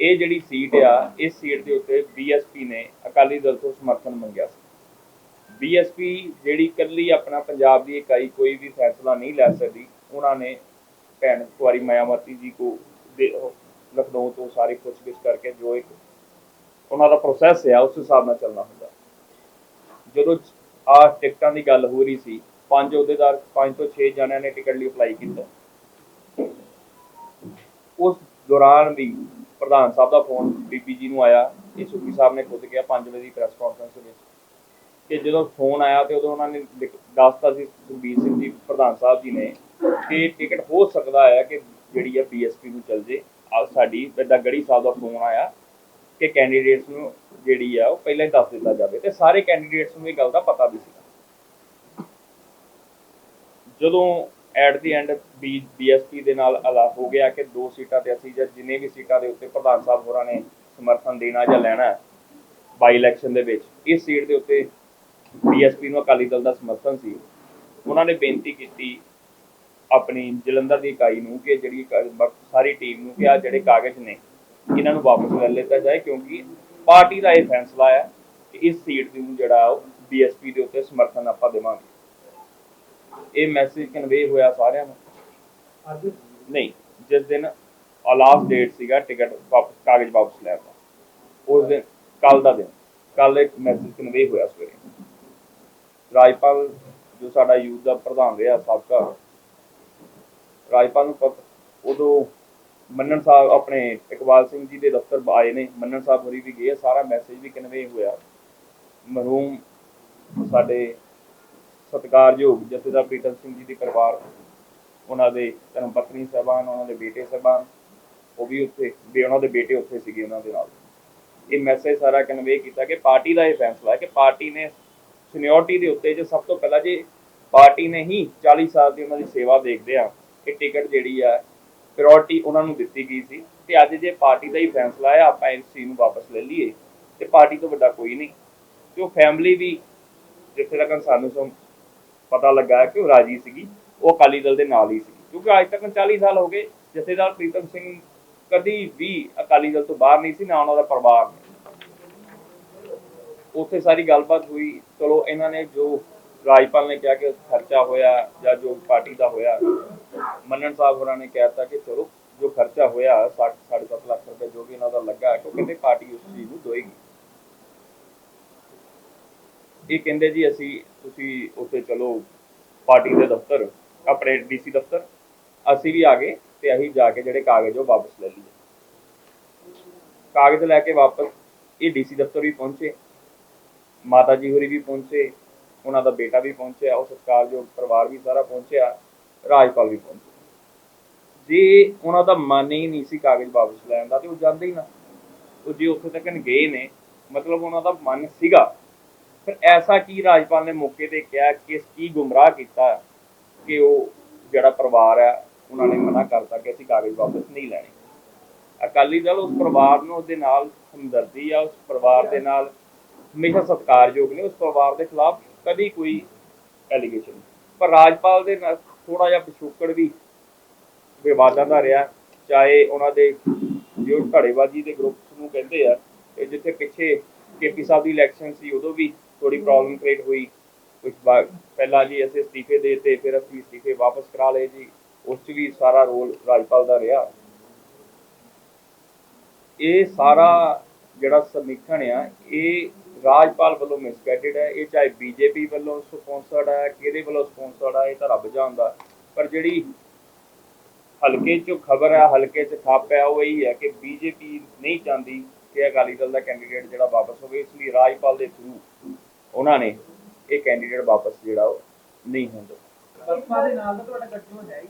ਇਹ ਜਿਹੜੀ ਸੀਟ ਆ, ਇਸ ਸੀਟ ਦੇ ਉੱਤੇ ਬੀਐਸਪੀ ਨੇ ਅਕਾਲੀ ਦਲ ਤੋਂ ਸਮਰਥਨ ਮੰਗਿਆ ਸੀ। ਬੀਐਸਪੀ ਜਿਹੜੀ ਇਕੱਲੀ ਆਪਣਾ ਪੰਜਾਬ ਦੀ ਇਕਾਈ ਕੋਈ ਵੀ ਫੈਸਲਾ ਨਹੀਂ ਲੈ ਸਕਦੀ, ਉਹਨਾਂ ਨੇ ਭੈਣ ਕੁਆਰੀ ਮਾਇਆਵਤੀ ਜੀ ਕੋ ਦੇ ਲਖਨਊ ਤੋਂ ਸਾਰੀ ਪੁੱਛਗਿੱਛ ਕਰਕੇ ਜੋ ਇੱਕ ਉਹਨਾਂ ਦਾ ਪ੍ਰੋਸੈਸ ਹੈ ਉਸ ਹਿਸਾਬ ਨਾਲ ਚੱਲਣਾ ਹੁੰਦਾ। ਜਦੋਂ ਆ ਟਿਕਟਾਂ ਦੀ ਗੱਲ ਹੋ ਰਹੀ ਸੀ, ਪੰਜ ਅਹੁਦੇਦਾਰ, ਪੰਜ ਤੋਂ 6 ਜਣਿਆਂ ਨੇ ਟਿਕਟ ਲਈ ਅਪਲਾਈ ਕੀਤਾ। ਉਸ ਦੌਰਾਨ ਵੀ ਪ੍ਰਧਾਨ ਸਾਹਿਬ ਦਾ ਫੋਨ ਬੀਪੀ ਜੀ ਨੂੰ ਆਇਆ, ਇਹ ਸੁਖੀ ਸਾਹਿਬ ਨੇ ਖੁਦ ਕਿਹਾ 5 ਵਜੇ ਦੀ ਪ੍ਰੈਸ ਕਾਨਫਰੰਸ ਵਿੱਚ ਕਿ ਜਦੋਂ ਫੋਨ ਆਇਆ ਤੇ ਉਦੋਂ ਉਹਨਾਂ ਨੇ ਦੱਸਤਾ ਸੀ ਸੁਖਬੀਰ ਸਿੰਘ ਜੀ, ਪ੍ਰਧਾਨ ਸਾਹਿਬ ਜੀ ਨੇ ਕਿ ਟਿਕਟ ਹੋ ਸਕਦਾ ਹੈ ਕਿ ਜਿਹੜੀ ਹੈ ਬੀਐਸਪੀ ਨੂੰ ਚੱਲ ਜੇ। ਆ ਸਾਡੀ ਇਦਾਂ ਗੜੀ ਸਾਹਿਬ ਦਾ ਫੋਨ ਆਇਆ ਕਿ ਕੈਂਡੀਡੇਟਸ ਨੂੰ ਜਿਹੜੀ ਆ ਉਹ ਪਹਿਲਾਂ ਹੀ ਦੱਸ ਦਿੱਤਾ ਜਾਵੇ ਤੇ ਸਾਰੇ ਕੈਂਡੀਡੇਟਸ ਨੂੰ ਇਹ ਗੱਲ ਦਾ ਪਤਾ ਵੀ ਸੀ ਜਦੋਂ at the end B BSP ਦੇ ਨਾਲ ਅਲਾ ਹੋ ਗਿਆ ਕਿ ਦੋ ਸੀਟਾਂ ਤੇ ਅਸੀਂ ਜਾਂ ਜਿੰਨੇ ਵੀ ਸੀਟਾਂ ਦੇ ਉੱਤੇ ਪ੍ਰਧਾਨ ਸਾਹਿਬ ਹੋਰਾਂ ਨੇ ਸਮਰਥਨ ਦੇਣਾ ਜਾਂ ਲੈਣਾ ਬਾਈ ਇਲੈਕਸ਼ਨ ਦੇ ਵਿੱਚ, ਇਸ ਸੀਟ ਦੇ ਉੱਤੇ ਬੀਐਸਪੀ ਨੂੰ ਅਕਾਲੀ ਦਲ ਦਾ ਸਮਰਥਨ ਸੀ। ਉਹਨਾਂ ਨੇ ਬੇਨਤੀ ਕੀਤੀ ਆਪਣੀ ਜਲੰਧਰ ਦੀ ਇਕਾਈ ਨੂੰ ਕਿ ਜਿਹੜੀ ਸਾਰੀ ਟੀਮ ਨੂੰ ਕਿ ਆ ਜਿਹੜੇ ਕਾਗਜ਼ ਨੇ, ਇਹਨਾਂ ਨੂੰ ਵਾਪਸ ਲੈ ਲਿੱਤਾ ਜਾਏ ਕਿਉਂਕਿ ਪਾਰਟੀ ਦਾ ਇਹ ਫੈਸਲਾ ਹੈ ਕਿ ਇਸ ਸੀਟ ਨੂੰ ਜਿਹੜਾ ਉਹ ਬੀਐਸਪੀ ਦੇ ਉੱਤੇ ਸਮਰਥਨ ਆਪਾਂ ਦੇਵਾਂਗੇ। ਇਹ ਮੈਸੇਜ ਕਨਵੇ ਹੋਇਆ ਸਾਰਿਆਂ ਨੂੰ। ਅੱਜ? ਨਹੀਂ ਜਿਸ ਦਿਨ ਲਾਸਟ ਡੇਟ ਸੀਗਾ ਟਿਕਟ ਵਾਪਸ ਕਾਗਜ਼ ਵਾਪਸ ਲੈਣ ਦਾ। ਉਸ ਦਿਨ ਕੱਲ ਦਾ ਦਿਨ। ਕੱਲ ਇੱਕ ਮੈਸੇਜ ਕਨਵੇ ਹੋਇਆ ਸਵੇਰੇ। ਰਾਜਪਾਲ ਜੋ ਸਾਡਾ ਯੂਥ ਦਾ ਪ੍ਰਧਾਨ ਰਿਹਾ ਸਾਬਕਾ। ਰਾਜਪਾਲ ਨੂੰ ਉਦੋਂ ਮੰਨਣ ਸਾਹਿਬ ਆਪਣੇ ਇਕਬਾਲ ਸਿੰਘ ਜੀ ਦੇ ਦਫ਼ਤਰ ਆਏ ਨੇ। ਮੰਨਣ ਸਾਹਿਬ ਹੋਰੀ ਵੀ ਗਏ ਸਾਰਾ ਮੈਸੇਜ ਵੀ ਕਨਵੇ ਹੋਇਆ। ਮਰਹੂਮ ਸਾਡੇ ਸਤਿਕਾਰਯੋਗ ਜਥੇਦਾਰ ਪ੍ਰੀਤਮ ਸਿੰਘ ਜੀ ਦੇ ਪਰਿਵਾਰ, ਉਹਨਾਂ ਦੇ ਧਰਮ ਪਤਨੀ ਸਾਹਿਬਾਨ, ਉਹਨਾਂ ਦੇ ਬੇਟੇ ਸਾਹਿਬਾਨ, ਉਹ ਵੀ ਉੱਥੇ, ਵੀ ਉਹਨਾਂ ਦੇ ਬੇਟੇ ਉੱਥੇ ਸੀਗੇ ਉਹਨਾਂ ਦੇ ਨਾਲ। ਇਹ ਮੈਸੇਜ ਸਾਰਾ ਕਨਵੇ ਕੀਤਾ ਕਿ ਪਾਰਟੀ ਦਾ ਇਹ ਫੈਸਲਾ ਹੈ ਕਿ ਪਾਰਟੀ ਨੇ ਸੀਨੀਅਰਟੀ ਦੇ ਉੱਤੇ ਜੇ ਸਭ ਤੋਂ ਪਹਿਲਾਂ ਜੇ ਪਾਰਟੀ ਨੇ ਹੀ 40 ਸਾਲ ਦੀ ਉਹਨਾਂ ਦੀ ਸੇਵਾ ਦੇਖਦੇ ਆ ਇਹ ਟਿਕਟ ਜਿਹੜੀ ਆ ਪ੍ਰਾਇੋਰਟੀ ਉਹਨਾਂ ਨੂੰ ਦਿੱਤੀ ਗਈ ਸੀ, ਤੇ ਅੱਜ ਜੇ ਪਾਰਟੀ ਦਾ ਹੀ ਫੈਸਲਾ ਹੈ, ਆਪਾਂ ਇਸ ਚੀਜ਼ ਨੂੰ ਵਾਪਸ ਲੈ ਲਈਏ, ਤੇ ਪਾਰਟੀ ਤੋਂ ਵੱਡਾ ਕੋਈ ਨਹੀਂ। ਤੇ ਉਹ ਫੈਮਿਲੀ ਵੀ ਜਿੱਥੇ ਤੱਕ ਸਾਨੂੰ ਸਮ ਪਤਾ ਲੱਗਾ ਕਿ ਉਹ ਰਾਜੀ ਸੀਗੀ, ਉਹ ਅਕਾਲੀ ਦਲ ਦੇ ਨਾਲ ਹੀ ਸੀ ਕਿਉਂਕਿ ਅੱਜ ਤੱਕ 40 ਸਾਲ ਹੋ ਗਏ, ਜਥੇਦਾਰ ਪ੍ਰੀਤਮ ਸਿੰਘ ਕਦੀ ਵੀ ਅਕਾਲੀ ਦਲ ਤੋਂ ਬਾਹਰ ਨਹੀਂ ਸੀ, ਨਾ ਉਹਨਾਂ ਦਾ ਪਰਿਵਾਰ ਉੱਥੇ ਸਾਰੀ ਗੱਲਬਾਤ ਹੋਈ। ਚਲੋ, ਇਹਨਾਂ ਨੇ ਜੋ ਰਾਜਪਾਲ ਨੇ ਕਿਹਾ ਕਿ ਖਰਚਾ ਹੋਇਆ ਜਾਂ ਜੋ ਪਾਰਟੀ ਦਾ ਹੋਇਆ, ਮੰਨਣ ਸਾਹਿਬ ਹੋਰਾਂ ਨੇ ਕਹਿਤਾ ਕਿ ਚਲੋ, ਜੋ ਖਰਚਾ ਹੋਇਆ 60 7.5 ਲੱਖ ਰੁਪਏ ਜੋ ਵੀ ਇਹਨਾਂ ਦਾ ਲੱਗਾ, ਕਿਉਂਕਿ ਪਾਰਟੀ ਉਸ ਚੀਜ਼ ਨੂੰ ਦੋਏਗੀ। ਇਹ ਕਹਿੰਦੇ ਜੀ ਅਸੀਂ, ਤੁਸੀਂ ਉੱਥੇ ਚਲੋ ਪਾਰਟੀ ਦੇ ਦਫ਼ਤਰ, ਆਪਣੇ ਡੀਸੀ ਦਫ਼ਤਰ, ਅਸੀਂ ਵੀ ਆ ਗਏ ਤੇ ਅਸੀਂ ਜਾ ਕੇ ਜਿਹੜੇ ਕਾਗਜ਼ ਉਹ ਵਾਪਸ ਲੈ ਲਏ। ਕਾਗਜ਼ ਲੈ ਕੇ ਵਾਪਸ ਇਹ ਡੀਸੀ ਦਫ਼ਤਰ ਵੀ ਪਹੁੰਚੇ ਮਾਤਾ ਜੀ ਹੋਰੀ ਵੀ ਪਹੁੰਚੇ, ਉਹਨਾਂ ਦਾ ਬੇਟਾ ਵੀ ਪਹੁੰਚਿਆ, ਉਹ ਸਤਿਕਾਰਯੋਗ ਪਰਿਵਾਰ ਵੀ ਸਾਰਾ ਪਹੁੰਚਿਆ, ਰਾਜਪਾਲ ਵੀ ਪਹੁੰਚਿਆ ਜੇ ਉਹਨਾਂ ਦਾ ਮਨ ਹੀ ਨਹੀਂ ਸੀ ਕਾਗਜ਼ ਵਾਪਸ ਲੈਣ ਦਾ ਤੇ ਉਹ ਜਾਂਦੇ ਹੀ ਨਾ। ਉਹ ਜੇ ਉੱਥੇ ਤੱਕ ਗਏ ਨੇ, ਮਤਲਬ ਉਹਨਾਂ ਦਾ ਮਨ ਸੀਗਾ ਫਿਰ ਐਸਾ ਕੀ ਰਾਜਪਾਲ ਨੇ ਮੌਕੇ ਤੇ ਕਿਹਾ ਕਿ ਕੀ ਗੁੰਮਰਾਹ ਕੀਤਾ ਕਿ ਉਹ ਜਿਹੜਾ ਪਰਿਵਾਰ ਹੈ, ਉਹਨਾਂ ਨੇ ਮਨਾ ਕਰਤਾ ਕਿ ਅਸੀਂ ਕਾਗਜ਼ ਵਾਪਸ ਨਹੀਂ ਲੈਣੇ। ਅਕਾਲੀ ਦਲ ਉਸ ਪਰਿਵਾਰ ਨੂੰ ਉਹਦੇ ਨਾਲ ਹਮਦਰਦੀ ਆ, ਉਸ ਪਰਿਵਾਰ ਦੇ ਨਾਲ ਹਮੇਸ਼ਾ ਸਤਿਕਾਰਯੋਗ ਨੇ, ਉਸ ਪਰਿਵਾਰ ਦੇ ਖਿਲਾਫ ਕਦੀ ਕੋਈ ਐਲੀਗੇਸ਼ਨ ਪਰ ਰਾਜਪਾਲ ਦੇ ਨਾਲ ਥੋੜਾ ਜਿਹਾ ਪਿਛੋਕੜ ਵੀ ਵਿਵਾਦਾਂ ਦਾ ਰਿਹਾ, ਚਾਹੇ ਉਹਨਾਂ ਦੇ ਜੋ ਧੜੇਬਾਜ਼ੀ ਦੇ ਗਰੁੱਪਸ ਨੂੰ ਕਹਿੰਦੇ ਆ ਜਿੱਥੇ ਪਿੱਛੇ ਕੇਪੀ ਸਾਹਿਬ ਦੀ ਇਲੈਕਸ਼ਨ ਸੀ, ਉਦੋਂ ਵੀ ਥੋੜੀ ਪ੍ਰੋਬਲਮ ਕ੍ਰੀਏਟ ਹੋਈ। ਕੁਝ ਪਹਿਲਾਂ ਜੀ ਅਸੀਂ ਅਸਤੀਫੇ ਦੇ ਫਿਰ ਅਸੀਂ ਅਸਤੀਫੇ ਵਾਪਸ ਕਰਾ ਲਏ ਜੀ। ਉਸ 'ਚ ਵੀ ਸਾਰਾ ਰੋਲ ਰਾਜਪਾਲ ਦਾ ਰਿਹਾ। ਇਹ ਸਾਰਾ ਜਿਹੜਾ ਸਮੀਖਣ ਆ, ਇਹ ਰਾਜਪਾਲ ਵੱਲੋਂ ਮਿਸਗਾਈਡਡ ਹੈ ਇਹ ਚਾਹੇ ਬੀਜੇਪੀ ਵੱਲੋਂ ਸਪਾਂਸਰਡ ਹੈ ਕਿਹਦੇ ਵੱਲੋਂ ਸਪਾਂਸਰਡ ਹੈ ਇਹ ਤਾਂ ਰੱਬ ਜਾਣਦਾ। ਪਰ ਜਿਹੜੀ ਹਲਕੇ 'ਚ ਖਬਰ ਹੈ ਹਲਕੇ 'ਚ ਖੱਪ ਹੈ ਉਹ ਇਹੀ ਹੈ ਕਿ ਬੀਜੇਪੀ ਨਹੀਂ ਚਾਹੁੰਦੀ ਕਿ ਅਕਾਲੀ ਦਲ ਦਾ ਕੈਂਡੀਡੇਟ ਜਿਹੜਾ ਵਾਪਸ ਹੋਵੇ, ਇਸ ਲਈ ਰਾਜਪਾਲ ਦੇ ਥਰੂ ਉਹਨਾਂ ਨੇ ਇਹ ਕੈਂਡੀਡੇਟ ਵਾਪਸ ਜਿਹੜਾ ਉਹ ਨਹੀਂ ਹੁੰਦਾ। ਬਸਪਾ ਦੇ ਨਾਲ ਤਾਂ ਤੁਹਾਡਾ ਗੱਠਜੋੜ ਹੋ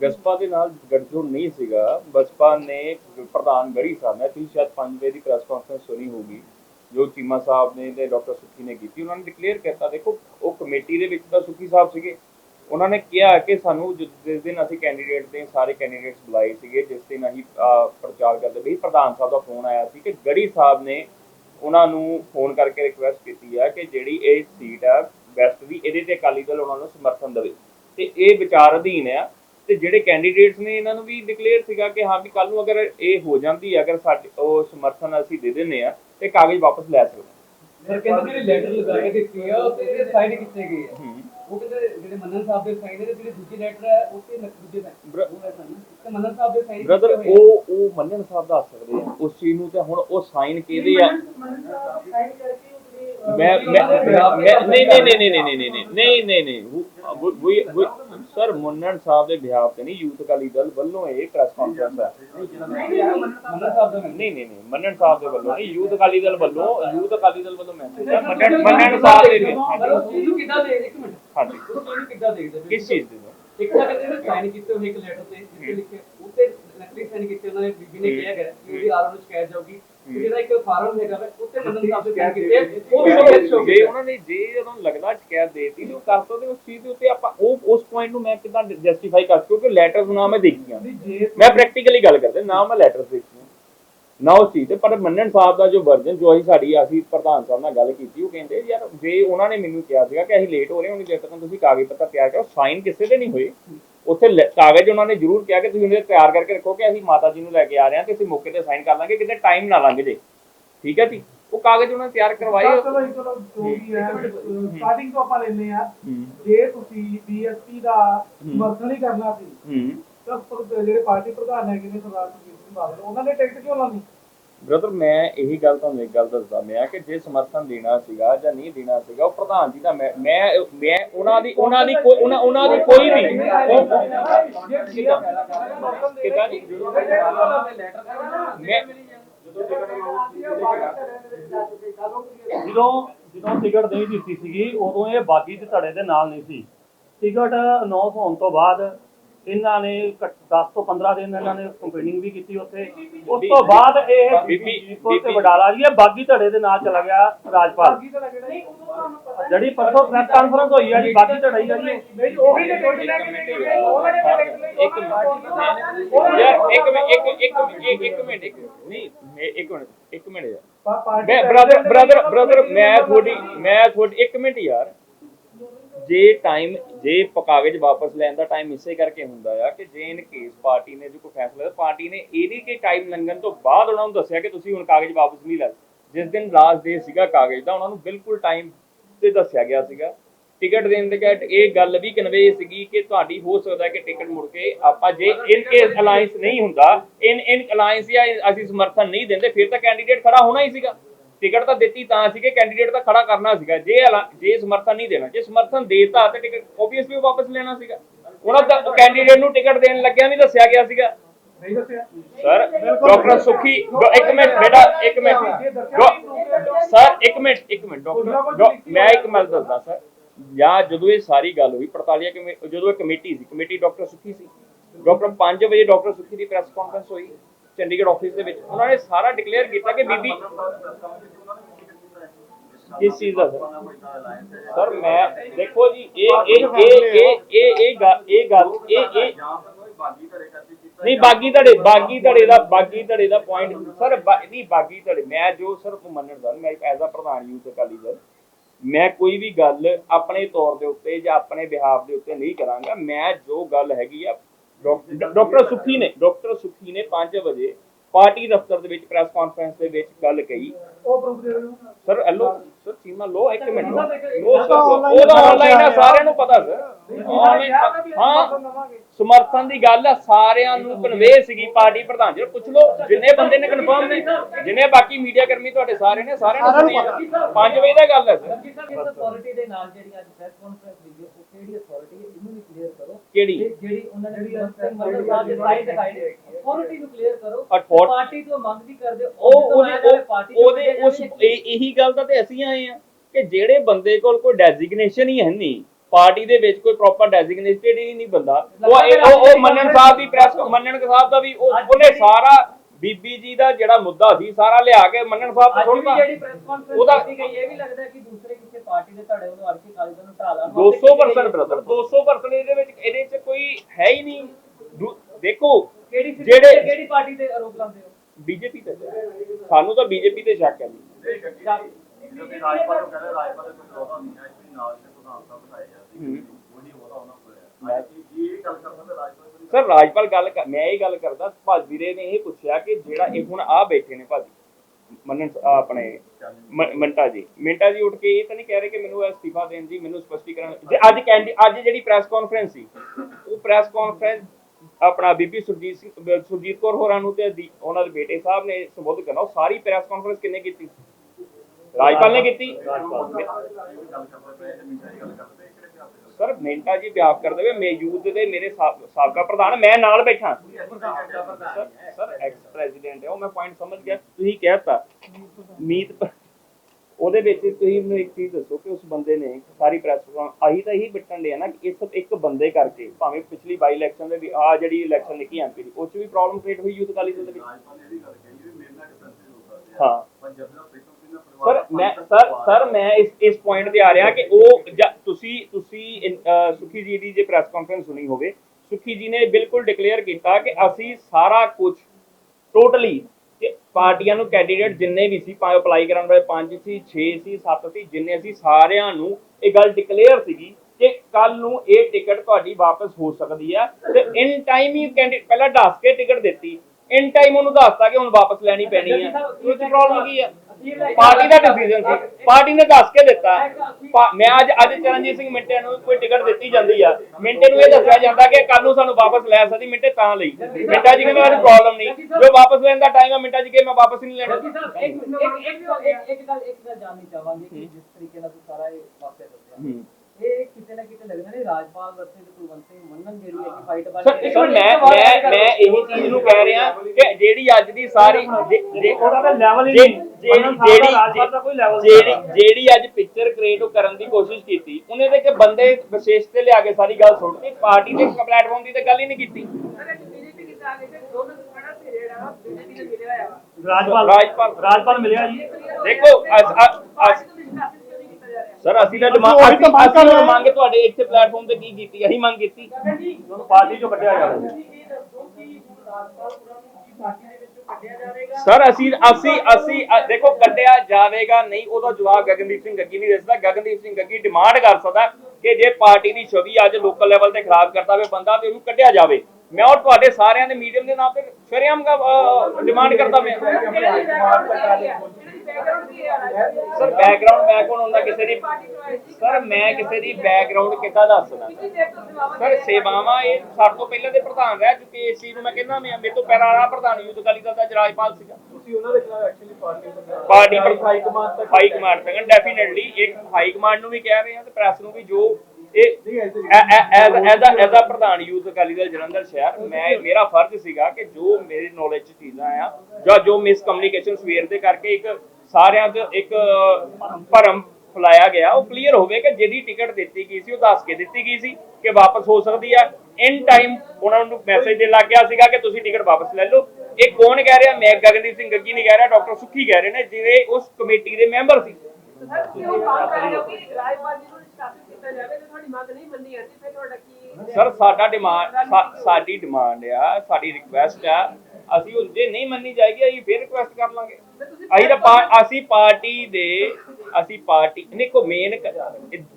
ਬਸਪਾ ਦੇ ਨਾਲ ਗੱਠਜੋੜ ਨਹੀਂ ਸੀਗਾ। ਬਸਪਾ ਨੇ ਪ੍ਰਧਾਨ ਗੜੀ ਸਾਹਿਬ ਨੇ ਤੁਸੀਂ ਸ਼ਾਇਦ 5 ਵਜੇ ਦੀ ਪ੍ਰੈਸ ਕਾਨਫਰੰਸ ਸੁਣੀ ਹੋਊਗੀ। ਜੋ ਚੀਮਾ ਸਾਹਿਬ ਨੇ ਤੇ ਡਾਕਟਰ ਸੁੱਖੀ ਨੇ ਕੀਤੀ ਉਹਨਾਂ ਨੇ ਡਿਕਲੇਅਰ ਕੀਤਾ ਦੇਖੋ ਉਹ ਕਮੇਟੀ ਦੇ ਵਿੱਚ ਤਾਂ ਸੁੱਖੀ ਸਾਹਿਬ ਸੀਗੇ। ਉਹਨਾਂ ਨੇ ਕਿਹਾ ਕਿ ਸਾਨੂੰ ਜਿਸ ਦਿਨ ਅਸੀਂ ਕੈਂਡੀਡੇਟ ਦੇ ਸਾਰੇ ਕੈਂਡੀਡੇਟਸ ਬੁਲਾਏ ਸੀਗੇ ਜਿਸ ਦਿਨ ਅਸੀਂ ਪ੍ਰਚਾਰ ਕਰਦੇ ਵੀ ਪ੍ਰਧਾਨ ਸਾਹਿਬ ਦਾ ਫੋਨ ਆਇਆ ਸੀ ਕਿ ਗੜੀ ਸਾਹਿਬ ਨੇ ਉਹਨਾਂ ਨੂੰ ਫੋਨ ਕਰਕੇ ਰਿਕੁਐਸਟ ਕੀਤੀ ਹੈ ਕਿ ਜਿਹੜੀ ਇਹ ਸੀਟ ਹੈ ਵੈਸਟ ਦੀ ਇਹਦੇ ਤੇ ਅਕਾਲੀ ਦਲ ਉਹਨਾਂ ਨੂੰ ਸਮਰਥਨ ਦੇਵੇ। ਤੇ ਇਹ ਵਿਚਾਰ ਅਧੀਨ ਆ ਤੇ ਜਿਹੜੇ ਕੈਂਡੀਡੇਟਸ ਨੇ ਇਹਨਾਂ ਨੂੰ ਵੀ ਡਿਕਲੇਅਰ ਸੀਗਾ ਕਿ ਹਾਂ ਵੀ ਕੱਲ ਨੂੰ ਅਗਰ ਇਹ ਹੋ ਜਾਂਦੀ ਅਗਰ ਸਾਡੇ ਉਹ ਸਮਰਥਨ ਅਸੀਂ ਦੇ ਦਿੰਨੇ ਆ ਤੇ ਕਾਗਜ਼ ਵਾਪਸ ਲੈ ਸਕਦੇ ਸਰ ਕਹਿੰਦੇ ਜਿਹੜੇ ਲੈਟਰ ਲਗਾਏ ਦਿੱਤੇ ਆ ਉਹ ਤੇ ਸਾਈਨ ਕੀਤੇ ਗਏ ਆ। ਉਹ ਕਹਿੰਦੇ ਜਿਹੜੇ ਮੰਨਨ ਸਾਹਿਬ ਦੇ ਸਾਈਨ ਨੇ ਜਿਹੜੇ ਦੂਜੀ ਲੈਟਰ ਹੈ ਉਹ ਤੇ ਦੂਜੇ ਮੰਨਨ ਸਾਹਿਬ ਦੇ ਸਾਈਨ ਬ੍ਰਦਰ ਉਹ ਉਹ ਮੰਨਣ ਸਾਹਿਬ ਦੱਸ ਸਕਦੇ ਆ ਉਸ ਚੀਜ਼ ਨੂੰ ਤੇ ਹੁਣ ਉਹ ਸਾਈਨ ਕਿਹਦੇ ਆ ਮੈਂ ਮੈਂ ਮੈਂ ਨਹੀਂ ਨਹੀਂ ਨਹੀਂ ਨਹੀਂ ਨਹੀਂ ਨਹੀਂ ਨਹੀਂ ਨਹੀਂ ਨਹੀਂ ਸਰ ਮੁੰਨਣ ਸਾਹਿਬ ਦੇ ਬਿਹਾਫ ਤੇ ਨਹੀਂ ਯੂਥ ਅਕਾਲੀ ਦਲ ਵੱਲੋਂ ਇਹ ਪ੍ਰੈਸ ਕਾਨਫਰੰਸ ਹੈ ਮੰਨਨ ਸਾਹਿਬ ਦਾ ਨਹੀਂ ਨਹੀਂ ਨਹੀਂ ਮੰਨਣ ਸਾਹਿਬ ਦੇ ਵੱਲੋਂ ਨਹੀਂ ਯੂਥ ਅਕਾਲੀ ਦਲ ਵੱਲੋਂ ਯੂਥ ਅਕਾਲੀ ਦਲ ਵੱਲੋਂ ਮੈਸੇਜ ਹੈ ਮੰਨਣ ਸਾਹਿਬ ਦੇ ਕਿੱਦਾਂ ਦੇ ਇੱਕ ਮਿੰਟ ਹਾਂਜੀ ਕਿੱਦਾਂ ਦੇਖਦੇ? ਕਿਸ ਚੀਜ਼ ਦੇ? ਇੱਕ ਤਾਂ ਕਹਿੰਦੇ ਨੇ ਸਾਈਨ ਕੀਤੇ ਹੋਏ ਇੱਕ ਲੈਟਰ ਤੇ ਜਿੱਥੇ ਲਿਖੇ ਉੱਤੇ ਨਕਲੀ ਸਾਈਨ ਕੀਤੇ ਉਹਨਾਂ ਨੇ ਬੀਬੀ ਨੇ ਕਿਹਾ ਗਿਆ ਕਿ ਉਹਦੀ ਆਰਓ ਨੂੰ ਸ਼ਿਕਾਇਤ ਜਾਊਗੀ। ਜਿਹੜਾ ਇੱਕ ਫਾਰਮ ਹੈਗਾ ਵਾ, ਉੱਤੇ ਮੰਨਨ ਸਾਹਿਬ ਦੇ ਸਾਈਨ ਕੀਤੇ ਉਹ ਵੀ ਸ਼ਿਕਾਇਤ ਜੇ ਹੋਊਗੀ ਉਹਨਾਂ ਨੇ ਜੇ ਉਹਨਾਂ ਨੂੰ ਲੱਗਦਾ ਸ਼ਿਕਾਇਤ ਦੇਤੀ ਤੇ ਉਹ ਕਰ ਸਕਦੇ ਉਸ ਚੀਜ਼ ਦੇ ਉੱਤੇ ਆਪਾਂ ਉਹ ਉਸ ਪੁਆਇੰਟ ਨੂੰ ਮੈਂ ਕਿਦਾਂ ਜਸਟੀਫਾਈ ਕਰ ਕਿਉਂਕਿ ਲੈਟਰਸ ਨਾ ਮੈਂ ਦੇਖੀਆਂ। ਮੈਂ ਪ੍ਰੈਕਟੀਕਲੀ ਗੱਲ ਕਰਦੇ ਨਾ ਮੈਂ ਲੈਟਰਸ ਦੇਖੀਆਂ। ਨਾ ਉਸ ਚੀਜ਼ ਤੇ ਪਰ ਮੰਨਣ ਸਾਹਿਬ ਦਾ ਜੋ ਵਰਜਨ ਜੋ ਅਸੀਂ ਸਾਡੀ ਅਸੀਂ ਪ੍ਰਧਾਨ ਸਾਹਿਬ ਨਾਲ ਗੱਲ ਕੀਤੀ ਉਹ ਕਹਿੰਦੇ ਯਾਰ ਜੇ ਉਹਨਾਂ ਨੇ ਮੈਨੂੰ ਕਿਹਾ ਸੀਗਾ ਕਿ ਅਸੀਂ ਲੇਟ ਹੋ ਰਹੇ ਹਾਂ ਉਹਨੇ ਜਦ ਤੱਕ ਤੁਸੀਂ ਕਾਗਜ਼ ਪੱਤਰ ਤਿਆਰ ਕਰੋ ਸਾਈਨ ਕਿਸੇ ਦੇ ਨਹੀਂ ਹੋਏ। ਉੱਥੇ ਕਾਗਜ਼ ਉਹਨਾਂ ਨੇ ਜ਼ਰੂਰ ਕਿਹਾ ਕਿ ਤੁਸੀਂ ਉਹਨੇ ਤਿਆਰ ਕਰਕੇ ਰੱਖੋ ਕਿ ਅਸੀਂ ਮਾਤਾ ਜੀ ਨੂੰ ਲੈ ਕੇ ਆ ਰਹੇ ਹਾਂ ਤੇ ਅਸੀਂ ਮੌਕੇ ਤੇ ਸਾਈਨ ਕਰ ਲਾਂਗੇ ਕਿਤੇ ਟਾਈਮ ਨਾ ਲੰਘ ਜੇ। ਠੀਕ ਹੈ ਜੀ? ਉਹ ਕਾਗਜ਼ ਉਹਨਾਂ ਨੇ ਤਿਆਰ ਕਰਵਾਏ। ਚਲੋ ਚਲੋ ਜੋ ਵੀ ਹੈ ਸਟਾਰਟਿੰਗ ਤੋਂ ਆਪਾਂ ਲੈਨੇ ਆ ਜੇ ਤੁਸੀਂ ਬੀਐਸਪੀ ਦਾ ਹੀ। ਕਰਨਾ ਸੀ ਤਾਂ ਜਿਹੜੇ ਪਾਰਟੀ ਪ੍ਰਧਾਨ ਹੈਗੇ ਨੇ ਸਰਦਾਰ ਸੁਖਬੀਰ ਸਿੰਘ ਬਾਦਲ ਉਹਨਾਂ ਨੇ ਟਿਕਟ ਕਿਉਂ ਲਾਣੀ ਬ੍ਰਦਰ ਮੈਂ ਇਹੀ ਗੱਲ ਤੁਹਾਨੂੰ ਇੱਕ ਗੱਲ ਦੱਸਦਾ ਮੈਂ ਕਿ ਜੇ ਸਮਰਥਨ ਦੇਣਾ ਸੀਗਾ ਜਾਂ ਨਹੀਂ ਦੇਣਾ ਸੀਗਾ, ਉਹ ਪ੍ਰਧਾਨ ਜੀ ਦਾ ਮੈਂ ਮੈਂ ਮੈਂ ਉਹਨਾਂ ਦੀ ਉਹਨਾਂ ਦੀ ਕੋਈ, ਉਹਨਾਂ ਉਹਨਾਂ ਦੀ ਕੋਈ ਵੀ ਉਹ- ਜੀ? ਮੈਂ ਜਦੋਂ ਜਦੋਂ ਟਿਕਟ ਨਹੀਂ ਦਿੱਤੀ ਸੀਗੀ, ਉਦੋਂ ਇਹ ਬਾਗੀ ਦੇ ਧੜੇ ਦੇ ਨਾਲ ਨਹੀਂ ਸੀ। ਟਿਕਟ ਅਨਾਉਂਸ ਹੋਣ ਤੋਂ ਬਾਅਦ ਇਹਨਾਂ ਨੇ 10 ਤੋਂ 15 ਦਿਨ ਇਹਨਾਂ ਨੇ ਕੰਪੇਨਿੰਗ ਵੀ ਕੀਤੀ ਉੱਥੇ। ਉਸ ਤੋਂ ਬਾਅਦ ਇਹ ਬੀਬੀ- ਤੇ ਵਡਾਲਾ ਜੀ ਇਹ ਬਾਗੀ ਧੜੇ ਦੇ ਨਾਲ ਚਲਾ ਗਿਆ ਰਾਜਪਾਲ। ਜਿਹੜੀ ਪਰਸੋਂ ਪ੍ਰੈਸ ਕਾਨਫਰੰਸ ਹੋਈ ਆ ਜੀ ਬਾਗੀ ਧੜਾ ਹੀ ਆ ਜੀ। ਨਹੀਂ ਉਹੀ ਜੇ ਟਿਕਟ ਲੈ ਕੇ ਉਹਨਾਂ ਨੇ ਇੱਕ ਮਿੰਟ ਇੱਕ ਮਿੰਟ ਇੱਕ ਇੱਕ ਇੱਕ ਇੱਕ ਮਿੰਟ ਇੱਕ ਨਹੀਂ ਮੈਂ ਇੱਕ ਮਿੰਟ ਇੱਕ ਮਿੰਟ ਯਾਰ। ਮੈਂ ਬ੍ਰਦਰ ਬ੍ਰਦਰ ਬ੍ਰਦਰ ਮੈਂ ਤੁਹਾਡੀ ਮੈਂ ਤੁਹਾਡੀ ਇੱਕ ਮਿੰਟ ਯਾਰ। ਜੇ ਟਾਈਮ ਜੇ ਕਾਗਜ਼ ਵਾਪਸ ਲੈਣ ਦਾ ਟਾਈਮ ਇਸੇ ਕਰਕੇ ਹੁੰਦਾ ਆ ਕਿ ਜੇ ਇਨ ਕੇਸ ਪਾਰਟੀ ਨੇ, ਜੋ ਕੋਈ ਫੈਸਲਾ ਪਾਰਟੀ ਨੇ ਇਹ ਨਹੀਂ ਕਿ ਟਾਈਮ ਲੰਘਣ ਤੋਂ ਬਾਅਦ ਉਹਨਾਂ ਨੂੰ ਦੱਸਿਆ ਕਿ ਤੁਸੀਂ ਹੁਣ ਕਾਗਜ਼ ਵਾਪਸ ਨਹੀਂ ਲੈ ਜਿਸ ਦਿਨ ਲਾਸਟ ਡੇ ਸੀਗਾ ਕਾਗਜ਼ ਦਾ, ਉਹਨਾਂ ਨੂੰ ਬਿਲਕੁਲ ਟਾਈਮ ਤੇ ਦੱਸਿਆ ਗਿਆ ਸੀਗਾ। ਟਿਕਟ ਦੇਣ ਦੇ ਗੈਟ ਇਹ ਗੱਲ ਵੀ ਕਨਵੇ ਸੀਗੀ ਕਿ ਤੁਹਾਡੀ, ਹੋ ਸਕਦਾ ਕਿ ਟਿਕਟ ਮੁੜ ਕੇ ਆਪਾਂ ਜੇ ਇਨ ਕੇਸ ਅਲਾਈਅੰਸ ਨਹੀਂ ਹੁੰਦਾ ਇਨ ਇਨ ਅਲਾਈਅੰਸ ਜਾਂ ਅਸੀਂ ਸਮਰਥਨ ਨਹੀਂ ਦਿੰਦੇ, ਫਿਰ ਤਾਂ ਕੈਂਡੀਡੇਟ ਖੜਾ ਹੋਣਾ ਹੀ ਸੀਗਾ। ਟਿਕਟ ਤਾਂ ਦਿੱਤੀ ਤਾਂ ਸੀ ਕਿ ਕੈਂਡੀਡੇਟ ਤਾਂ ਖੜਾ ਕਰਨਾ ਸੀਗਾ। ਜੇ ਜੇ ਸਮਰਥਨ ਨਹੀਂ ਦੇਣਾ ਜੇ ਸਮਰਥਨ ਦੇਤਾ ਤਾਂ ਟਿਕਟ ਓਬਵੀਅਸਲੀ ਵਾਪਸ ਲੈਣਾ ਸੀਗਾ। ਉਹਨਾਂ ਦਾ ਕੈਂਡੀਡੇਟ ਨੂੰ ਟਿਕਟ ਦੇਣ ਲੱਗਿਆ ਵੀ ਦੱਸਿਆ ਗਿਆ ਸੀਗਾ। ਨਹੀਂ ਦੱਸਿਆ। ਸਰ ਡਾਕਟਰ ਸੁਖੀ ਡੋ- ਇੱਕ ਮਿੰਟ ਬੇਟਾ ਇੱਕ ਮਿੰਟ। ਡੋ- ਸਰ ਇੱਕ ਮਿੰਟ ਇੱਕ ਮਿੰਟ ਡਾਕਟਰ ਡੋ- ਮੈਂ ਇੱਕ ਮਿੰਟ ਦੱਸਦਾ ਸਰ। ਜਾਂ ਜਦੋਂ ਇਹ ਸਾਰੀ ਗੱਲ ਹੋਈ 48 ਕਮੇ ਜਦੋਂ ਇਹ ਕਮੇਟੀ ਸੀ ਕਮੇਟੀ ਡਾਕਟਰ ਸੁਖੀ ਸੀ। ਡਾਕਟਰ 5 ਵਜੇ ਡਾਕਟਰ ਸੁਖੀ ਦੀ ਪ੍ਰੈਸ ਕਾਨਫਰੰਸ ਹੋਈ। ਚੰਡੀਗੜ੍ਹ ਆਫਿਸ ਦੇ ਵਿੱਚ, ਉਹਨਾਂ ਨੇ ਸਾਰਾ ਡਿਕਲੇਅਰ ਕੀਤਾ ਕਿ ਬੀਬੀ ਕਿਸ ਚੀਜ਼ ਦਾ ਸਰ? ਮੈਂ, ਦੇਖੋ ਜੀ, ਇਹ ਇਹ ਇਹ ਇਹ ਇਹ ਇਹ ਗੱਲ, ਇਹ ਇਹ ਨਹੀਂ, ਬਾਗੀ ਧੜੇ ਬਾਗੀ ਧੜੇ ਦਾ, ਬਾਗੀ ਧੜੇ ਦਾ ਪੁਆਇੰਟ ਸਰ ਨਹੀਂ, ਬਾਗੀ ਧੜੇ, ਮੈਂ ਜੋ ਸਿਰਫ ਮੰਨਣ ਮੈਂ ਇੱਕ ਐਜ਼ ਅ ਪ੍ਰਧਾਨ ਯੂਥ ਅਕਾਲੀ ਦਲ, ਮੈਂ ਕੋਈ ਵੀ ਗੱਲ ਆਪਣੇ ਤੌਰ ਦੇ ਉੱਤੇ ਜਾਂ ਆਪਣੇ ਬਿਹਾਫ ਦੇ ਉੱਤੇ ਨਹੀਂ ਕਰਾਂਗਾ। ਮੈਂ ਜੋ ਗੱਲ ਹੈਗੀ ਆ ਡਾਕਟਰ ਸੁਖੀ ਨੇ ਡਾਕਟਰ ਸੁਖੀ ਨੇ 5 ਵਜੇ ਪਾਰਟੀ ਦਫ਼ਤਰ ਦੇ ਵਿੱਚ ਪ੍ਰੈਸ ਕਾਨਫਰੰਸ ਦੇ ਵਿੱਚ ਗੱਲ ਕਹੀ। ਉਹ ਸਰ ਹਲੋ ਸਰ ਸੀਮਾ ਲੋ ਇੱਕ ਮਿੰਟ ਲੋ ਸਰ ਉਹਦਾ ਆਨਲਾਈਨ ਆ ਸਾਰਿਆਂ ਨੂੰ ਪਤਾ ਸਰ। Online ਹਾਂ ਸਮਰਥਨ ਦੀ ਗੱਲ ਆ ਸਾਰਿਆਂ ਨੂੰ ਕਨਵੇ ਸੀਗੀ ਪਾਰਟੀ ਪ੍ਰਧਾਨ ਜੀ ਪੁੱਛ ਲਓ ਜਿੰਨੇ ਬੰਦੇ ਨੇ ਕਨਫਰਮ ਨੇ ਜਿੰਨੇ ਬਾਕੀ ਮੀਡੀਆ ਕਰਮੀ ਤੁਹਾਡੇ ਸਾਰੇ ਨੇ ਸਾਰਿਆਂ ਨੂੰ ਪਤਾ 5 ਵਜੇ ਦਾ ਗੱਲ ਹੈ ਸਰ। ਅਥਾਰਟੀ ਦੇ ਨਾਲ ਜਿਹੜੀ ਅੱਜ ਪ੍ਰੈਸ ਕਾਨਫਰੰਸ ਹੈ ਉਹ ਕਿਹੜੀ ਅਥਾਰਟੀ ਹੈ? ਇਹਨੂੰ ਵੀ ਕਲੀਅਰ ਕਰੋ। ਕਿਹੜੀ? ਜਿਹੜੀ ਉਹਨਾਂ ਨੇ ਜਿਹੜੀ ਮਤਲਬ ਸਾਹਿਬ ਦੇ ਸਾਈਡ ਦਿਖਾਈ ਦੇ ਅਥਾਰਟੀ ਨੂੰ ਕਲੀਅਰ ਕਰੋ। ਪਾਰਟੀ ਤੋਂ ਮੰਗ ਵੀ ਕਰਦੇ ਉਹ ਉਹਦੇ ਉਸ ਇਹ- ਗੱਲ ਤਾਂ ਤੇ ਅਸੀਂ ਆਏ ਆ। ਕਿ ਜਿਹੜੇ ਬੰਦੇ ਕੋਲ ਕੋਈ ਡੈਜ਼ਿਗਨੇਸ਼ਨ ਹੀ ਹੈ ਨਹੀਂ ਪਾਰਟੀ ਦੇ ਵਿੱਚ ਕੋਈ ਪ੍ਰੋਪਰ ਡੈਜ਼ਿਗਨੇਟਡ ਹੀ ਨਹੀਂ ਬੰਦਾ ਉਹ ਇਹ- ਉਹ ਉਹ ਮੰਨਣ ਸਾਹਿਬ ਦੀ ਪ੍ਰੈਸ ਮੰਨਣ ਸਾਹਿਬ ਦਾ ਵੀ ਉਹ- ਉਹਨੇ ਸਾਰਾ ਬੀਬੀ ਜੀ ਦਾ ਜਿਹੜਾ ਮੁੱਦਾ ਸੀ ਸਾਰਾ ਲਿਆ ਕੇ ਮੰਨਣ ਸਾਹਿਬ ਨੂੰ ਅੱਜ ਵੀ ਸੁਣਦਾ ਜਿਹੜੀ ਪ੍ਰੈਸ ਕਾਨਫਰੰਸ ਉਹਦਾ- ਕੀਤੀ ਗਈ ਇਹ ਵੀ ਲੱਗਦਾ ਕਿ ਦੂਸਰੇ ਕਿਸੇ ਪਾਰਟੀ ਦੇ ਧੜੇ ਨੂੰ ਅੜ ਕੇ ਕਾਲੀ ਨੂੰ ਢਾਹ ਲਾਉਣ 200% ਬ੍ਰਦਰ। 200% ਇਹਦੇ ਵਿੱਚ ਇਹਦੇ ਵਿੱਚ ਕੋਈ ਹੈ ਹੀ ਨਹੀਂ। ਦੂ- ਦੇਖੋ ਕਿਹੜੀ ਜਿਹੜੇ- ਜਿਹੜੇ ਕਿਹੜੀ ਪਾਰਟੀ ਤੇ ਆਰੋਪ ਲਾਉਂਦੇ ਹੋ? ਬੀਜੇਪੀ ਤੇ। ਸਾਨੂੰ ਤਾਂ ਬੀਜੇਪੀ ਤੇ ਸ਼ੱਕ ਹੈ ਜੀ। ਜਦੋਂ ਰਾਜਪਾਲ ਨੂੰ ਕਹਿੰਦੇ ਰਾਜਪਾਲ ਦੇ ਕੋਈ ਉਹਦਾ ਨਹੀਂ ਹੈ ਇਸ ਨਾਲ ਦੇ ਪ੍ਰਧਾਨ ਸਾਹਿਬ ਬਿਠਾਏ ਜਾਂਦੇ ਹੂੰ। ਉਹ ਨਹੀਂ ਉਹਦਾ ਉਹਨਾਂ ਕੋਲ ਹੈ। ਇਹ ਗੱਲ ਕਰ ਸਕਦੇ ਰਾਜਪਾਲ ਸਰ ਰਾਜਪਾਲ ਗੱਲ ਕਰ- ਮੈਂ ਇਹ ਗੱਲ ਕਰਦਾ ਭਾਜੀ ਵੀਰੇ ਨੇ ਇਹ ਪੁੱਛਿਆ ਕਿ ਜਿਹੜਾ ਇਹ ਹੁਣ ਆ ਬੈਠੇ ਨੇ ਭਾਜੀ ਮੰਨਣ ਆਪਣੇ ਮਿੰਟਾ ਜੀ। ਮਿੰਟਾ ਜੀ ਉੱਠ ਕੇ ਇਹ ਤਾਂ ਨਹੀਂ ਕਹਿ ਰਹੇ ਕਿ ਮੈਨੂੰ ਅਸਤੀਫਾ ਦੇਣ ਦੀ ਮੈਨੂੰ ਸਪਸ਼ਟੀਕਰਨ ਜੇ ਅੱਜ ਕੈਂਡੀ ਅੱਜ ਜਿਹੜੀ ਪ੍ਰੈਸ ਕਾਨਫਰੰਸ ਸੀ ਉਹ ਪ੍ਰੈਸ ਕਾਨਫਰੰਸ ਆਪਣਾ ਬੀਬੀ ਸੁਰਜੀਤ ਸਿੰਘ ਸੁਰਜੀਤ ਕੌਰ ਹੋਰਾਂ ਨੂੰ ਤੇ ਉਹਨਾਂ ਦੇ ਬੇਟੇ ਸਾਹਿਬ ਨੇ ਸੰਬੋਧਿਤ ਕਰਨਾ ਉਹ ਸਾਰੀ ਪ੍ਰੈਸ ਕਾਨਫਰੰਸ ਕਿੰਨੇ ਕੀਤੀ? ਰਾਜਪਾਲ ਨੇ ਕੀਤੀ? ਸਰ ਮਿੰਟਾ ਜੀ ਬਿਆਨ ਕਰਦੇ ਹੋਏ ਮੈਂ ਯੂਥ ਦੇ ਮੇਰੇ ਸਾਬ- ਸਾਬਕਾ ਪ੍ਰਧਾਨ ਮੈਂ ਨਾਲ ਬੈਠਾ। ਸਰ ਸਰ ਐਕਸ ਪ੍ਰੈਜ਼ੀਡੈਂਟ ਹੈ ਉਹ ਮੈਂ ਪੁਆਇੰਟ ਸਮਝ ਗਿਆ। ਤੁਸੀਂ ਕਹਿਤਾ ਮੀਤ ਉਹਦੇ ਵਿੱਚ ਤੁਸੀਂ ਮੈਨੂੰ ਇੱਕ ਚੀਜ਼ ਦੱਸੋ ਕਿ ਉਸ ਬੰਦੇ ਨੇ ਸਾਰੀ ਪ੍ਰੈਸ ਆਹੀ ਤਾਂ ਇਹੀ ਬਿਟਣ ਲਿਆ ਨਾ ਕਿ ਇਸ ਇੱਕ ਬੰਦੇ ਕਰਕੇ ਭਾਵੇਂ ਪਿਛਲੀ ਬਾਈ ਇਲੈਕਸ਼ਨ ਦੇ ਵੀ ਆ ਜਿਹੜੀ ਇਲੈਕਸ਼ਨ ਨਿੱਕੀ ਐਮਪੀ ਦੀ ਉਹ ਚ ਵੀ ਪ੍ਰੋਬਲਮ ਕ੍ਰੀਏਟ ਹੋਈ ਯੂਥ ਦਲ ਦੇ ਵਿੱਚ? ਹਾਂ। ਸਰ ਮੈਂ ਸਰ ਸਰ ਮੈਂ ਇਸ ਇਸ ਪੁਆਇੰਟ ਤੇ ਆ ਰਿਹਾ ਕਿ ਉਹ ਜਾਂ ਤੁਸੀਂ ਤੁਸੀਂ ਇਨ- ਅਹ ਸੁਖੀ ਜੀ ਦੀ ਜੇ ਪ੍ਰੈਸ ਕਾਨਫਰੰਸ ਸੁਣੀ ਹੋਵੇ ਸੁਖੀ ਜੀ ਨੇ ਬਿਲਕੁਲ ਡਿਕਲੇਅਰ ਕੀਤਾ ਕਿ ਅਸੀਂ ਸਾਰਾ ਕੁਝ ਟੋਟਲੀ ਕਿ ਪਾਰਟੀਆਂ ਨੂੰ ਕੈਂਡੀਡੇਟ ਜਿੰਨੇ ਵੀ ਸੀ ਅਪਲਾਈ ਕਰਨ ਵਾਲੇ 5 ਸੀ 6 ਸੀ 7 ਸੀ ਜਿੰਨੇ ਸੀ ਸਾਰਿਆਂ ਨੂੰ ਇਹ ਗੱਲ ਡਿਕਲੇਅਰ ਸੀਗੀ ਕਿ ਕੱਲ ਨੂੰ ਇਹ ਟਿਕਟ ਤੁਹਾਡੀ ਵਾਪਸ ਹੋ ਸਕਦੀ ਹੈ ਤੇ ਇਨ ਟਾਈਮ ਹੀ ਕੈਂਡੀਡੇਟ ਪਹਿਲਾਂ ਦੱਸ ਕੇ ਟਿਕਟ ਦਿੱਤੀ। ਇਨ ਟਾਈਮ ਉਹਨੂੰ ਦੱਸਤਾ ਕਿ ਹੁਣ ਵਾਪਸ ਲੈਣੀ ਪੈਣੀ ਹੈ ਇਹ ਪ੍ਰੋਬਲਮ ਕੀ ਹੈ ਪਾਰਟੀ ਦਾ ਡਿਸੀਜਨ ਸੀ। ਪਾਰਟੀ ਨੇ ਦੱਸ ਕੇ ਦਿੱਤਾ। ਪਾ- ਮੈਂ ਅੱਜ ਅੱਜ ਚਰਨਜੀਤ ਸਿੰਘ ਮਿੰਟੇ ਨੂੰ ਕੋਈ ਟਿਕਟ ਦਿੱਤੀ ਜਾਂਦੀ ਆ। ਮਿੰਟੇ ਨੂੰ ਇਹ ਦੱਸਿਆ ਜਾਂਦਾ ਕਿ ਕੱਲ ਨੂੰ ਸਾਨੂੰ ਵਾਪਸ ਲੈ ਸਕਦੀ ਮਿੰਟੇ ਤਾਂ ਲਈ। ਮਿੰਟਾ ਜੀ ਕਹਿੰਦੇ ਮੈਨੂੰ ਪ੍ਰੋਬਲਮ ਨਹੀਂ। ਜੋ ਵਾਪਸ ਲੈਣ ਦਾ ਟਾਈਮ ਹੈ ਮਿੰਟਾ ਜੀ ਕਿ ਮੈਂ ਵਾਪਸ ਨਹੀਂ ਲੈਣਾ। ਇੱਕ ਇੱਕ ਇੱਕ ਇੱਕ ਇੱਕ ਗੱਲ ਇੱਕ ਗੱਲ ਜਾਣਨੀ ਚਾਹਾਂਗੇ ਕਿ ਜਿਸ ਤਰੀਕੇ ਨਾਲ ਤੁਸੀਂ ਸਾਰਾ ਇਹ ਵਾਕਿਆ ਦੱਸਿਆ। ਇਹ ਕਿਤੇ ਨਾ ਕਿਤੇ ਲੱਗਦਾ ਨਹੀਂ ਰਾਜਪਾਲ ਵਰਸੇ ਤੇ ਕੁਲਵੰਤ ਸਿੰਘ ਮੰਨਣ ਜਿਹੜੀ ਹੈ ਕਿ ਫਾਈਟ ਸਰ ਸਰ ਮੈਂ ਮੈਂ ਮੈਂ ਇਹੀ ਚੀਜ਼ ਨੂੰ ਕਹਿ ਰਿਹਾ ਕਿ ਜਿਹੜੀ ਅੱਜ ਦੀ ਸਾਰੀ ਜੇ- ਉਹਦਾ ਤਾਂ level ਹੀ ਨਹੀਂ। ਜਿਹੜੀ ਜਿਹੜੀ ਅੱਜ ਪਿਕਚਰ ਕ੍ਰੀਏਟ ਕਰਨ ਦੀ ਕੋਸ਼ਿਸ਼ ਕੀਤੀ ਉਹਨੇ ਤੇ ਕਿ ਬੰਦੇ ਵਿਸ਼ੇਸ਼ ਤੇ ਲਿਆ ਕੇ ਸਾਰੀ ਗੱਲ ਸੁੱਟਤੀ ਪਾਰਟੀ ਦੇ ਪਲੇਟਫਾਰਮ ਦੀ ਤਾਂ ਗੱਲ ਹੀ ਨਹੀਂ ਕੀਤੀ ਰਾਜਪਾਲ ਰਾਜਪਾਲ। ਰਾਜਪਾਲ ਮਿਲਿਆ ਜੀ ਦੇਖੋ ਸਰ ਅਸੀਂ ਤਾਂ ਡਿਮਾਂਡ ਤਾਂ ਮੰਗ ਤੁਹਾਡੇ ਇੱਥੇ ਪਲੇਟਫਾਰਮ ਤੇ ਕੀ ਕੀਤੀ ਅਸੀਂ ਮੰਗ ਕੀਤੀ। ਪਾਰਟੀ ਚੋਂ ਕੱਢਿਆ ਜਾਵੇ। ਸਰ ਅਸੀਂ ਅਸੀਂ ਅਸੀਂ ਦੇਖੋ ਕੱਢਿਆ ਜਾਵੇਗਾ ਨਹੀਂ ਉਹਦਾ ਜਵਾਬ ਗਗਨਦੀਪ ਸਿੰਘ ਗੱਗੀ ਨਹੀਂ ਦੇ ਸਕਦਾ। ਗਗਨਦੀਪ ਸਿੰਘ ਗੱਗੀ ਡਿਮਾਂਡ ਕਰ ਸਕਦਾ ਕਿ ਜੇ ਪਾਰਟੀ ਦੀ ਛਵੀ ਅੱਜ ਲੋਕਲ ਲੈਵਲ ਤੇ ਖਰਾਬ ਕਰਦਾ ਹੋਵੇ ਬੰਦਾ ਤੇ ਉਹਨੂੰ ਕੱਢਿਆ ਜਾਵੇ। ਮੈਂ ਉਹ ਤੁਹਾਡੇ ਸਾਰਿਆਂ ਦੇ ਮੀਡੀਅਮ ਦੇ ਨਾਮ ਤੇ ਸ਼ਰਿਆਮ ਡਿਮਾਂਡ ਕਰਦਾ ਮੈਂ ਸਰ ਬੈਕਗ੍ਰਾਉਂਡ ਮੈਂ ਕੌਣ ਹੁੰਦਾ? ਕਿਸੇ ਦੀ ਸਰ ਮੈਂ ਕਿਸੇ ਦੀ ਬੈਕਗ੍ਰਾਉਂਡ ਕਿੱਦਾਂ ਦੱਸਦਾ ਸਰ ਸੇਵਾਵਾਂ ਇਹ ਸਾਡੇ ਤੋਂ ਪਹਿਲਾਂ ਦੇ ਪ੍ਰਧਾਨ ਰਹਿ ਚੁੱਕੇ ਇਸ ਚੀਜ਼ ਨੂੰ ਮੈਂ ਕਹਿੰਦਾ ਮੈਂ ਮੇਰੇ ਤੋਂ ਪਹਿਲਾਂ ਵਾਲਾ ਪ੍ਰਧਾਨ ਯੂਥ ਅਕਾਲੀ ਦਲ ਦਾ ਰਾਜਪਾਲ ਸੀਗਾ। ਤੁਸੀਂ ਉਹਨਾਂ ਦੇ ਖਿਲਾਫ ਐਕਚੁਅਲੀ ਪਾਰਟੀ ਪਾਰਟੀ ਪਰ ਹਾਈ ਕਮਾਂਡ ਤੱਕ ਹਾਈ ਕਮਾਂਡ ਤੱਕ। ਡੈਫੀਨਿਟਲੀ ਇੱਕ ਹਾਈ ਕਮਾਂਡ ਨੂੰ ਵੀ ਕਹਿ ਰਹੇ ਆ ਤੇ ਪ੍ਰੈਸ ਨੂੰ ਵੀ ਜੋ ਇਹ ਐਜ਼ ਐਜ਼ ਐਜ਼ ਪ੍ਰਧਾਨ ਯੂਥ ਅਕਾਲੀ ਦਲ ਜਲੰਧਰ ਸ਼ਹਿਰ ਮੈਂ ਮੇਰਾ ਫਰਜ਼ ਸੀਗਾ ਕਿ ਜੋ ਮੇਰੀ ਨੌਲੇਜ ਚ ਚੀਜ਼ਾਂ ਆ ਜਾਂ ਜੋ ਮਿਸ ਕਮਿਊਨੀਕੇਸ਼ਨ ਸਵੇਰ ਦੇ ਕਰਕੇ ਇੱਕ ਸਾਰਿਆਂ 'ਚ ਇੱਕ ਭਰਮ ਫਲਾਇਆ ਗਿਆ ਉਹ ਕਲੀਅਰ ਹੋਵੇ ਕਿ ਜਿਹੜੀ ਟਿਕਟ ਦਿੱਤੀ ਗਈ ਸੀ ਉਹ ਦੱਸ ਕੇ ਦਿੱਤੀ ਗਈ ਸੀ ਕਿ ਵਾਪਸ ਹੋ ਸਕਦੀ ਹੈ ਇਨ ਟਾਈਮ ਉਹਨਾਂ ਨੂੰ ਮੈਸੇਜ ਦੇ ਲੱਗ ਗਿਆ ਸੀਗਾ ਕਿ ਤੁਸੀਂ ਟਿਕਟ ਵਾਪਸ ਲੈ ਲਓ। ਇਹ ਕੌਣ ਕਹਿ ਰਿਹਾ? ਮੈਂ ਗਗਨਦੀਪ ਸਿੰਘ ਗੱਗੀ ਨਹੀਂ ਕਹਿ ਰਿਹਾ ਡਾਕਟਰ ਸੁੱਖੀ ਕਹਿ ਰਹੇ ਨੇ ਜਿਹੜੇ ਉਸ ਕਮੇਟੀ ਦੇ ਮੈਂਬਰ ਸੀ। ਸਰ ਸਾਡਾ ਡਿਮਾਂਡ ਸਾਡੀ ਡਿਮਾਂਡ ਆ ਸਾਡੀ ਰਿਕੁਐਸਟ ਆ। ਅਸੀਂ ਉਹ ਜੇ ਨਹੀਂ ਮੰਨੀ ਜਾਏਗੀ ਅਸੀਂ ਫਿਰ ਰਿਕੁਐਸਟ ਕਰ ਲਾਂਗੇ। ਅਸੀਂ ਤਾਂ ਅਸੀਂ ਪਾਰਟੀ ਦੇ ਅਸੀਂ ਪਾਰਟੀ ਦੇਖੋ main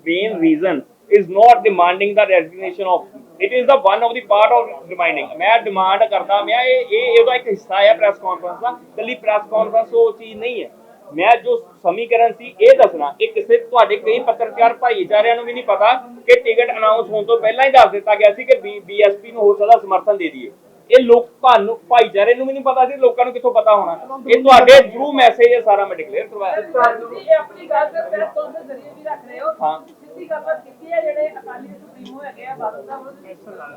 main reason is not demanding the resignation of it is the one of the part of demanding ਮੈਂ ਡਿਮਾਂਡ ਕਰਦਾ ਮੈਂ ਇਹ ਇਹ ਇਹਦਾ ਇੱਕ ਹਿੱਸਾ ਹੈ ਪ੍ਰੈਸ ਕਾਨਫਰੰਸ ਦਾ। ਕੱਲੀ ਪ੍ਰੈਸ ਕਾਨਫਰੰਸ ਉਹ ਚੀਜ਼ ਨਹੀਂ ਹੈ। ਮੈਂ ਜੋ ਸਮੀਕਰਨ ਸੀ ਇਹ ਦੱਸਣਾ। ਇਹ ਕਿਸੇ ਤੁਹਾਡੇ ਕਈ ਪੱਤਰਕਾਰ ਭਾਈਚਾਰਿਆਂ ਨੂੰ ਵੀ ਨਹੀਂ ਪਤਾ ਕਿ ਟਿਕਟ ਅਨਾਉਂਸ ਹੋਣ ਤੋਂ ਪਹਿਲਾਂ ਹੀ ਦੱਸ ਦਿੱਤਾ ਗਿਆ ਸੀ ਕਿ ਬੀਐਸਪੀ ਨੂੰ ਹੋ ਸਕਦਾ ਸਮਰਥਨ ਦੇ ਦਈਏ। ਇਹ ਲੋਕ ਤੁਹਾਨੂੰ ਭਾਈਚਾਰੇ ਨੂੰ ਵੀ ਨਹੀਂ ਪਤਾ ਸੀ ਲੋਕਾਂ ਨੂੰ ਕਿੱਥੋਂ ਪਤਾ ਹੋਣਾ। ਇਹ ਤੁਹਾਡੇ ਥਰੂ ਮੈਸੇਜ ਹੈ ਸਾਰਾ ਮੈਂ ਡਿਕਲੇਅਰ ਕਰਵਾਇਆ। ਤੁਸੀਂ ਇਹ ਆਪਣੀ ਗੱਲ ਕਰ ਪ੍ਰੈਸ ਕਾਨਫਰੰਸ ਜ਼ਰੀਏ ਵੀ ਰੱਖ ਰਹੇ ਹੋ। ਹਾਂ। ਸਿੱਧੀ ਗੱਲਬਾਤ ਕੀਤੀ ਹੈ ਜਿਹੜੇ ਅਕਾਲੀ ਸੁਪਰੀਮੋ ਹੈਗੇ ਆ ਬਾਦਲ ਸਾਹਿਬ।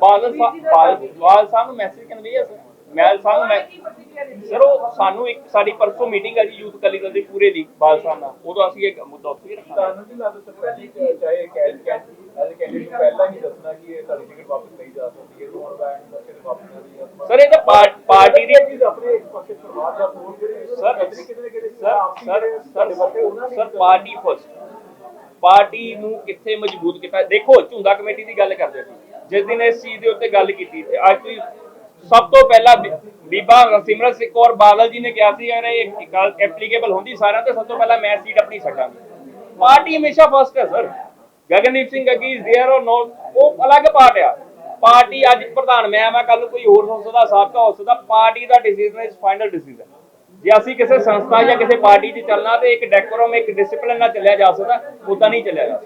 ਬਾਦਲ ਸਾਹਿਬ ਬਾਦਲ ਬਾਦਲ ਸਾਹਿਬ ਨੂੰ ਮੈਸੇਜ ਕਨਵੇ ਹੈ ਸਰ। ਮੈਂ ਸਾਹਿਬ ਨੂੰ ਮੈਂ ਸਰ ਉਹ ਸਾਨੂੰ ਇੱਕ ਸਾਡੀ ਪਰਸੋਂ ਮੀਟਿੰਗ ਹੈ ਜੀ ਯੂਥ ਅਕਾਲੀ ਦਲ ਦੀ ਪੂਰੇ ਦੀ ਬਾਦਲ ਸਾਹਿਬ ਨਾਲ। ਉਦੋਂ ਅਸੀਂ ਇੱਕ ਮੁੱਦਾ ਉੱਥੇ ਰੱਖਾਂਗੇ ਤੁਹਾਨੂੰ ਨਹੀਂ ਲੱਗਦਾ ਸਕਦਾ ਕਿ ਚਾਹੇ ਕੈਂਡੀਡੇਟ ਪਹਿਲਾਂ ਹੀ ਦੱਸਣਾ ਕਿ ਇਹ ਟਿਕਟ ਵਾਪਸ ਲਈ ਜਾ ਸਕਦੀ ਹੈ ਬੈਂਡ ਦਾ ਕਿਤੇ ਵਾਪਸ ਨਾ ਦੀ ਸਰ ਇਹ ਤਾਂ ਪਾਰ- ਪਾਰਟੀ ਦੀ ਚੀਜ਼ ਆਪਣੇ ਇੱਕ ਪਾਸੇ ਪਰਿਵਾਰ ਦਾ ਹੋਰ ਜਿਹੜੇ sir sir sir sir party first party ਨੂੰ ਕਿੱਥੇ ਮਜ਼ਬੂਤ ਕੀਤਾ ਦੇਖੋ ਝੁੰਦਾ ਕਮੇਟੀ ਦੀ ਗੱਲ ਕਰਦੇ ਸੀ। ਜਿਸ ਦਿਨ ਇਸ ਚੀਜ਼ ਦੇ ਉੱਤੇ ਗੱਲ ਕੀਤੀ ਤੇ ਅੱਜ ਤੁਸੀਂ ਸਭ ਤੋਂ ਪਹਿਲਾਂ ਬੀ- ਬੀਬਾ ਸਿਮਰਤ ਸਿੰਘ ਕੌਰ ਬਾਦਲ ਜੀ ਨੇ ਕਿਹਾ ਸੀ ਅਰੇ ਇਹ ਗੱਲ ਐਪਲੀਕੇਬਲ ਹੁੰਦੀ ਸਾਰਿਆਂ ਤੇ ਸਭ ਤੋਂ ਪਹਿਲਾਂ ਮੈਂ ਸੀਟ ਆਪਣੀ ਛੱਡਾਂਗੀ ਪਾਰਟੀ ਹਮੇਸ਼ਾ ਫਸਟ ਹੈ ਸਰ ਗਗਨਦੀਪ ਸਿੰਘ ਅੱਗੀ ਇਜ਼ देयर অর ਨੋ ਉਹ ਅਲੱਗ ਪਾਰਟ ਆ ਪਾਰਟੀ ਅੱਜ ਪ੍ਰਧਾਨ ਮੈਂ ਮੈਂ ਕੱਲ ਨੂੰ ਕੋਈ ਹੋਰ ਹੋ ਸਕਦਾ ਸਾਬਕਾ ਹੋ ਸਕਦਾ ਪਾਰਟੀ ਦਾ ਡਿਸੀਜਨ ਇਸ ਫਾਈਨਲ ਡਿਸੀਜਨ ਜੇ ਅਸੀਂ ਕਿਸੇ ਸੰਸਥਾ ਜਾਂ ਕਿਸੇ ਪਾਰਟੀ 'ਚ ਚੱਲਣਾ ਤੇ ਇੱਕ ਡੈਕੋਰਮ ਇੱਕ ਡਿਸਪਲਿਨ ਨਾਲ ਚੱਲਿਆ ਜਾ ਸਕਦਾ ਉਦਾਂ ਨਹੀਂ ਚੱਲਿਆ ਜਾ ਸਕਦਾ